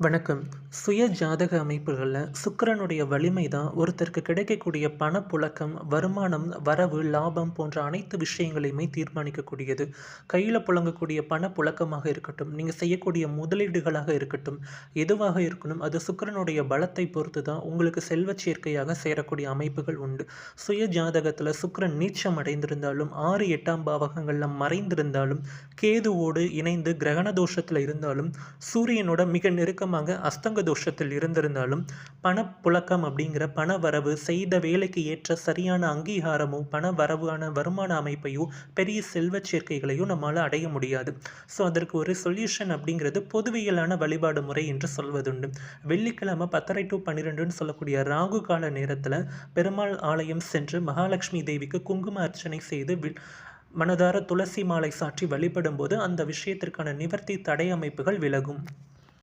வணக்கம். சுய ஜாதக அமைப்புகளில் சுக்கரனுடைய வலிமை தான் ஒருத்தருக்கு கிடைக்கக்கூடிய பணப்புழக்கம் வருமானம் வரவு லாபம் போன்ற அனைத்து விஷயங்களையுமே தீர்மானிக்கக்கூடியது. கையில் புழங்கக்கூடிய பணப்புழக்கமாக இருக்கட்டும் நீங்கள் செய்யக்கூடிய முதலீடுகளாக இருக்கட்டும் எதுவாக இருக்கணும் அது சுக்கிரனுடைய பலத்தை பொறுத்து தான் உங்களுக்கு செல்வ சேர்க்கையாக சேரக்கூடிய அமைப்புகள் உண்டு. சுய ஜாதகத்தில் சுக்கிரன் நீச்சம் அடைந்திருந்தாலும் ஆறு எட்டாம் பாவகங்களில் மறைந்திருந்தாலும் கேதுவோடு இணைந்து கிரகண தோஷத்தில் இருந்தாலும் சூரியனோட மிக வழக்கமாக அஸ்தங்க தோஷத்தில் இருந்திருந்தாலும் பணப்புழக்கம் அப்படிங்கிற பண வரவு செய்த வேலைக்கு ஏற்ற சரியான அங்கீகாரமோ பண வரவான வருமான அமைப்பையோ பெரிய செல்வச் சேர்க்கைகளையோ நம்மால் அடைய முடியாது. ஸோ அதற்கு ஒரு சொல்யூஷன் அப்படிங்கிறது பொதுவியலான வழிபாடு முறை என்று சொல்வதுண்டு. வெள்ளிக்கிழமை பத்தரை டு பன்னிரெண்டுன்னு சொல்லக்கூடிய ராகு கால நேரத்தில் பெருமாள் ஆலயம் சென்று மகாலட்சுமி தேவிக்கு குங்கும அர்ச்சனை செய்து மனதார துளசி மாலை சாற்றி வழிபடும்போது அந்த விஷயத்திற்கான நிவர்த்தி தடை அமைப்புகள் விலகும்.